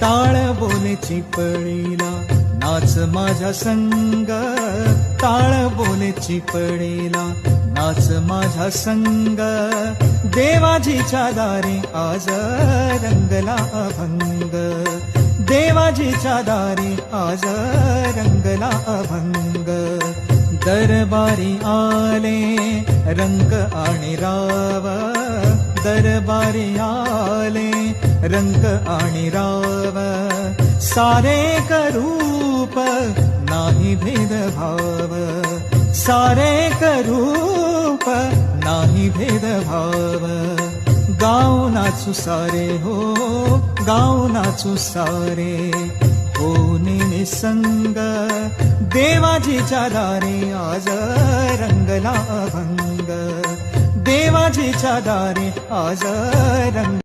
टाळ बोलेची पळीला नाच माझ्या संग. टाळ बोलेची पळीला नाच माझ्या संग. देवाजीच्या दारी आज रंगला अभंग. देवाजीच्या दारी आज रंगला अभंग. दरबारी आले रंग आणि राव दरबारी आले रंग आणि राव सारे करूप नाही भेदभाव. सारे करूप नाही भेदभाव. गाव नाचू सारे हो गाव नाचू सारे. हो निसंग देवाजीच्या दारे आज रंगला भंग देवाजीच्या दारी आज रंग